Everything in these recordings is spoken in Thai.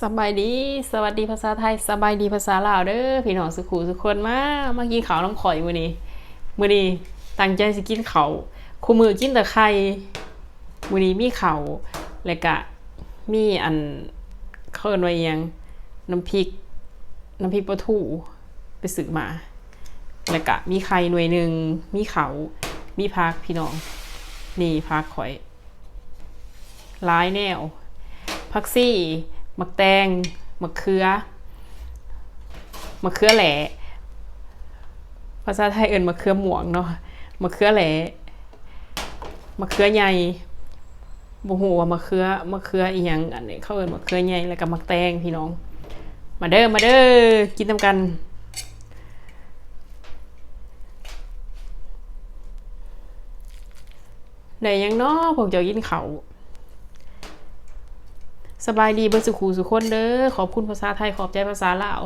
สบายดี สวัสดีภาษาไทย สบายดีภาษาลาวเด้อพี่น้องสุขุสุขคนมามากินข้าวน้ำข่อยมื้อนี้มื้อนี้ตั้งใจสิกินข้าวคู่มือกินแต่ไข่มื้อนี้มีข้าวแล้วก็มีอันเขาเอิ้นว่าอิหยังน้ำพริก น้ำพริกปลาทูไปซื้อมา แล้วก็มีไข่หน่วยหนึ่งมีเขามีพักพี่น้อง นี่พักข่อยหลายแนวผักซี่ มักแตงมะเขือมะเขือแหล่ภาษาไทยเอิ้นมะเขือหมวงเนาะมะเขือแหล่มะเขือใหญ่บ่ฮู้ว่ามะเขือมะเขืออีหยังอันนี้เขาเอิ้นมะเขือใหญ่แล้วก็มักแตงพี่น้อง มาเด้อมาเด้อกินนำกันได้ยังเนาะพวกเจ้ากินเขา สบายดีเบอร์สุขูสุขคนเด้อขอบคุณภาษาไทยขอบใจภาษาลาว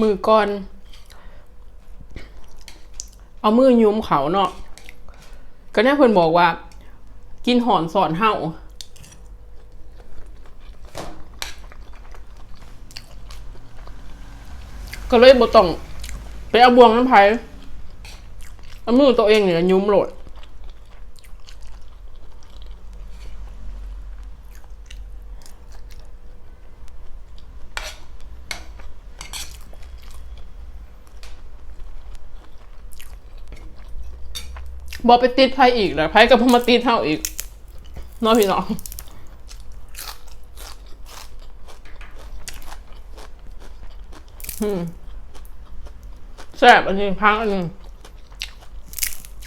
มือก่อน เอามือยุ้มเขาเนาะก็เนี่ยเพิ่นบอกว่า กินหอนสอนเห่าก็เลยบ่ต้อง ไปเอาบวงน้ำไผ่เอามือตัวเองเนี่ยยุ้มโหลด บอไปติดไพ่อีกแล้วไพ่กับพมาติดเท่าอีกน้อพี่น้องแซ่บอันนี้พังอันนี้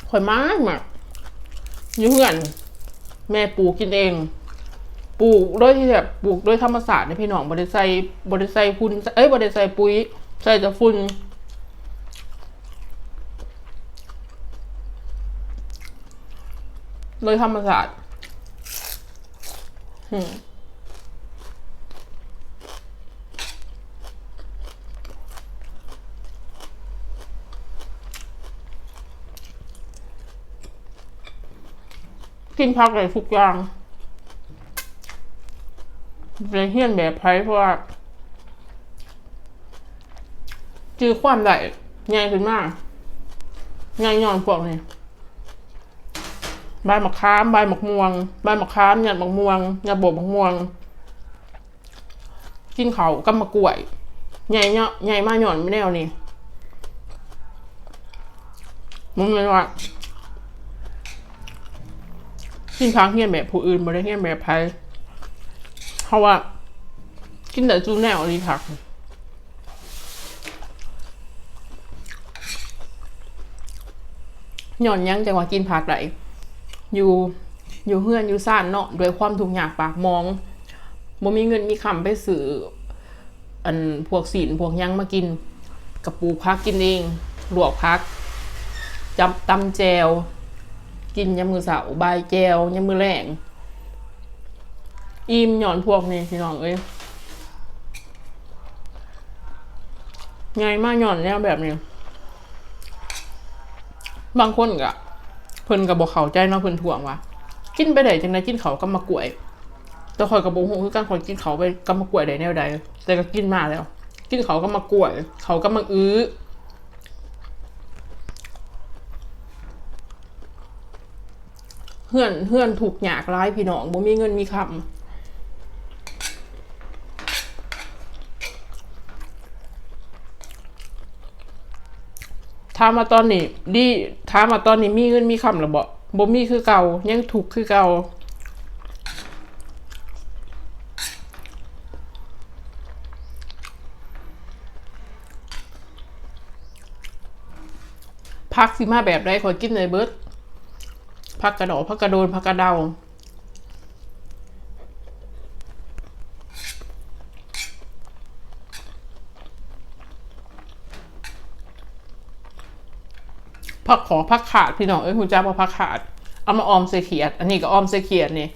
ข่อยมากมากยุ่งเงินแม่ปลูกกินเอง ปลูกโดยที่แบบปลูกโดยธรรมศาสตร์ในพี่น้องบริใส่บริใส่ฝุ่นเอ้ยบริใส่ปุ๋ยใส่แต่ฝุ่น โดยธรรมศาสตร์กินพักเลยทุกอย่างเป็นเฮี้ยนแบบไพ่เพราะว่าจือความได้ง่ายขึ้นมากง่ายย่อนพวกนี้ ใบมะขามใบมะม่วงใบมะขามหยัดมะม่วงหยัดบวบมะม่วง กินเขากับมะกล้วย ใหญ่เนาะใหญ่มากหย่อนไม่แน่วนี่มึงเลยว่ากินพักเฮี้ยนแบบผู้อื่นไม่ได้เฮี้ยนแบบไผเพราะว่า กินแต่จูแนวนี่ผักหย่อนยังจังหวะกินผักไหล อยู่อยู่เฮือนอยู่ซ่านเนาะด้วยความทุกข์ยากปากมองบ่มีเงินมีคำไปซื้ออันพวกศีลพวกยังมากินกับปูพักกินเองลวกพักจำตำแจว กินยามมือเสาร์บายแจวยามมือแรงอิ่มหย่อนพวกนี้พี่น้องเอ้ยไงมากหย่อนแล้วแบบนี้ บางคนก็ พิ่นกับบอกเขาใจเนาะเพิ่นถ่วงว่ากินไปได้จังไดกินเขาก็มากล้วย แต่ข่อยกับ่ฮู้คือการข่อยกินเขาไปก็มากล้วยได้แนวใดแต่ก็กินมาแล้ว กินเขาก็มากล้วย เขาก็มาอื้อเฮือนเฮือนถูกหยากร้ายพี่น้องบ่มีเงินมีคำ ถามมาตอนนี้ ดีถามมาตอนนี้มีเงินมีคำหรือบ่บ่มีคือเก่ายังถูกคือเก่าพักสิมาแบบใดขอยกินเลยเบิดพักกระโดดพักกระโดนพักกระเดา ผักขอผักขาดพี่น้องเอ้ยคุณจ้าพอผักขาด เอามาออมใส่เขียด อันนี้ก็ออมใส่เขียดนี่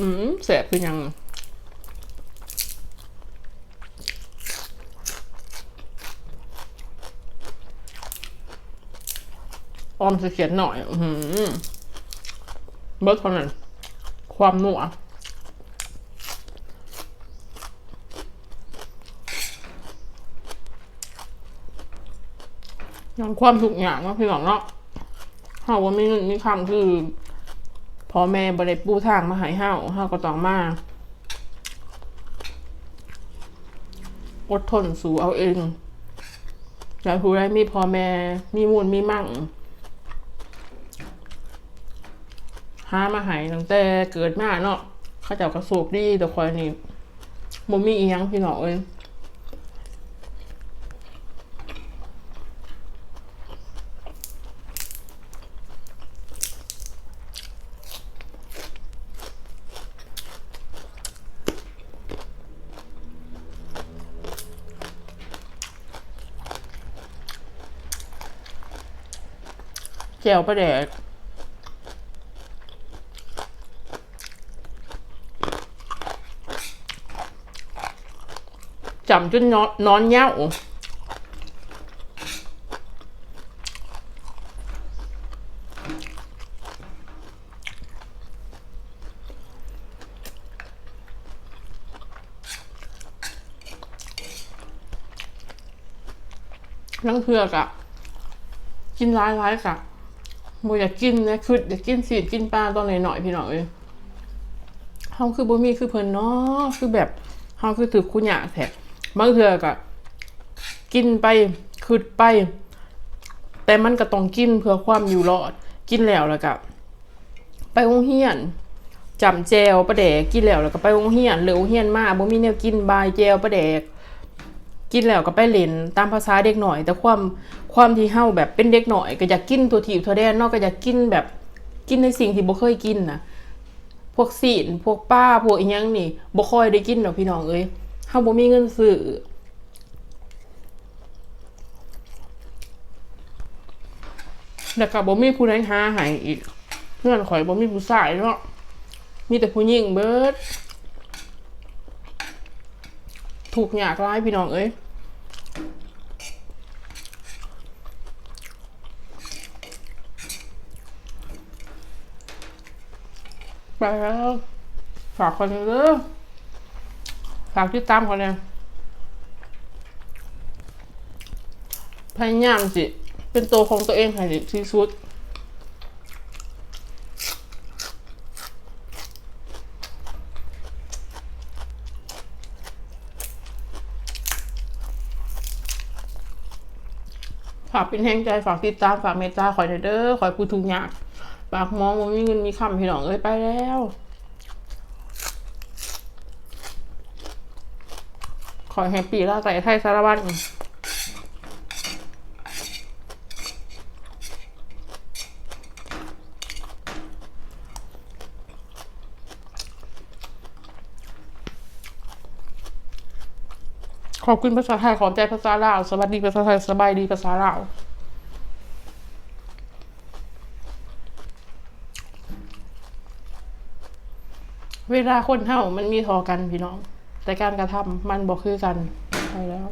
อืมแสบคือยังออมใส่เขียดหน่อย อืมเบิร์ดเท่านั้นความนัว ย้อนความทุกอย่างเนาะพี่น้องเนาะเฮาว่ามีเงินมีคำคือพ่อแม่บ่ได้ปูทางมาให้เฮาเฮาก็ต้องมาอดทนสู้เอาเองอยากผู้ใดมีพ่อแม่มีมูลมีมั่งหามาให้ตั้งแต่เกิดมาเนาะเขาเจ้าก็โศกดีแต่คอยนี่บ่มีอียังพี่น้องเอ้ย แจวประแดกจำจนนอนนอนเย้าลังเทือกอะกินร้ายร้ายกะ โมอยากกินนะคืออยากกินสีกินปลาตอนหน่อยๆพี่น้องเอ้ยเฮาคือบ่มีคือเพิ่นเนาะคือแบบเฮาคือถือคุญยาแท้บางเทื่อก็กินไปคืดไป แต่มันก็ต้องกินเพื่อความอยู่รอด กินแล้วแล้วก็ไปโรงเรียนจำแจวประแดกกินแล้วแล้วก็ไปโรงเรียนหรือโรงเรียนมาบ่มีแนวกินบายแจวประแดก กินแล้วก็ไปเล่นตามภาษาเด็กหน่อย แต่ความความที่เฮาแบบเป็นเด็กหน่อย ก็อยากกินตัวถีบตัวแดนนอกก็อยากกินแบบกินในสิ่งที่บ่เคยกินนะพวกศีลพวกป้าพวกอีหยังนี่บ่ค่อยได้กินดอกพี่น้องเอ้ยเฮาบ่มีเงินซื้อแล้วก็บ่มีผู้ใดหาให้อีกเพื่อนข่อยบ่มีผู้ชายเนาะมีแต่ผู้หญิงเบิด ถูกข์ยากหลายพี่น้องเอ้ยไปแล้วฝากคนเด้อฝากติดตามคนเลยพยายามสิ เป็นตัวของตัวเองให้ดีที่สุดากเป็นแห่งใจฝากติดตามฝากเมตตาคอยเด้อคอยพูดทุกอย่างปากมองว่ามีเงินมีคำพี่น้องเอ้ยไปแล้วขอแฮปปี้ล่าใจไทยสารบัญ ขอบคุณภาษาไทยขอบใจภาษาลาว สวัสดีภาษาไทยสบายดีภาษาลาวเวลาคนเฮามันมีทอกันพี่น้อง แต่การกระทำมันบอกคือกันไปแล้ว